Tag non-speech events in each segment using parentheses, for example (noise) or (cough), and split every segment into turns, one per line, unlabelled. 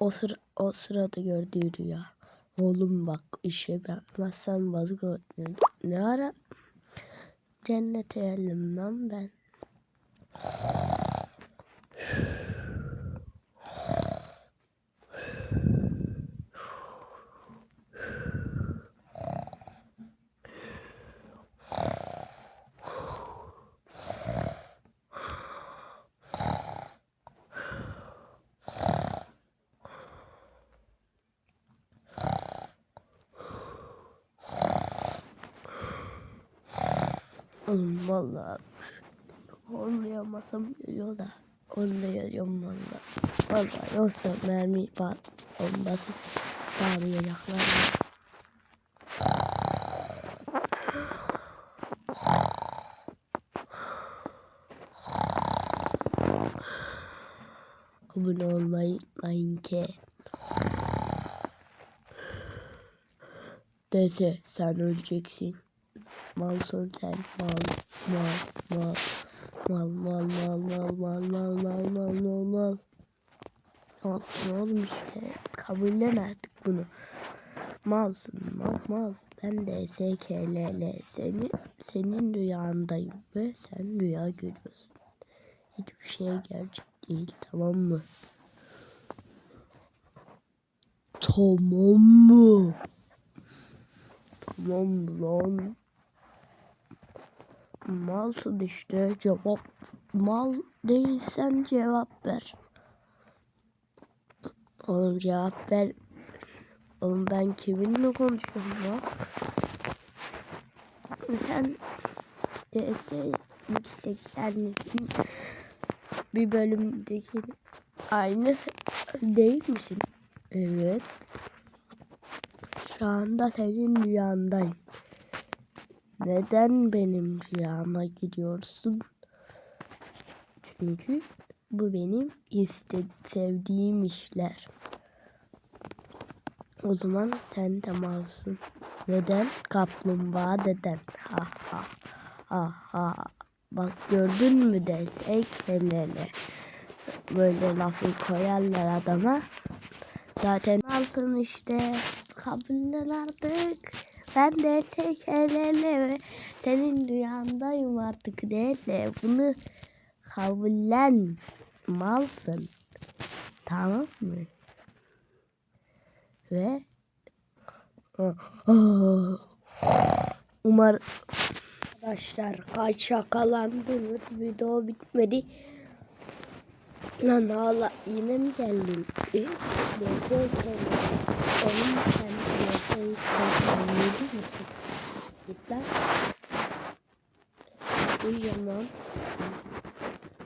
O sıra o sırada gördüğü rüya. Oğlum bak işe bakmazsan öğretmen. Ne ara cennete geldim lan ben. Oğlum valla Olmayamasam geliyor da Olmayacağım valla Valla yoksa mermi pat bombası bağlayacaklar Abone olmayı unutmayın ki. Dese sen öleceksin Malsın sen mal mal mal mal mal mal mal mal mal mal mal mal mal Malsın oğlum işte kabullen artık bunu Malsın mal mal ben de SKLL seni senin rüyandayım ve sen rüya görüyorsun Hiçbir şey gerçek değil tamam mı? Tamam mı? Tamam lan. Malsın işte cevap. Mal değilsen cevap ver. Oğlum cevap ver. Oğlum ben kiminle konuşuyorum ya? Sen DS 180 bir bölümdeki aynı değil misin? Evet. Şu anda senin rüyandayım. Neden benim rüyama gidiyorsun? Çünkü bu benim iste sevdiğim işler. O zaman sen de malsın. Neden? Kaplumbağa neden? Ha ha ha ha. Bak gördün mü desek hele hele. Böyle lafı koyarlar adama. Zaten alsın işte. Kabullen artık. Ben de hele ve senin rüyandayım artık neyse bunu kabullen malsın. Tamam mı? Ve (gasps) Umar Arkadaşlar kaç yakalandınız video bitmedi. Lan hala yine mi geldin? Neyse Oğlum sen neyse kendini misin? Git lan. Uyuyorum lan.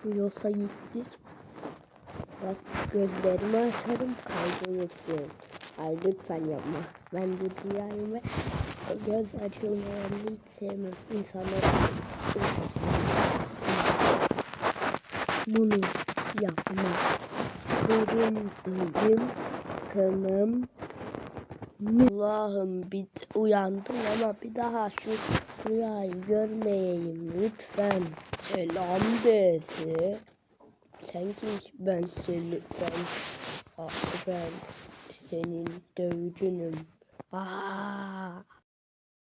Uyuyorsa gittir. Bak gözlerimi açarım kayboluyorsun. Ay lütfen yapma. Ben de rüyayım ve göz açılmayanı hiç sevmem. İnsanlar bunu yapma. Zorundayım. Tamam. Allah'ım bir uyandım ama bir daha şu rüyayı görmeyeyim lütfen. Selam desi. Sen kimsin? Ben seni ben ah, ben senin dövücünüm. Aa.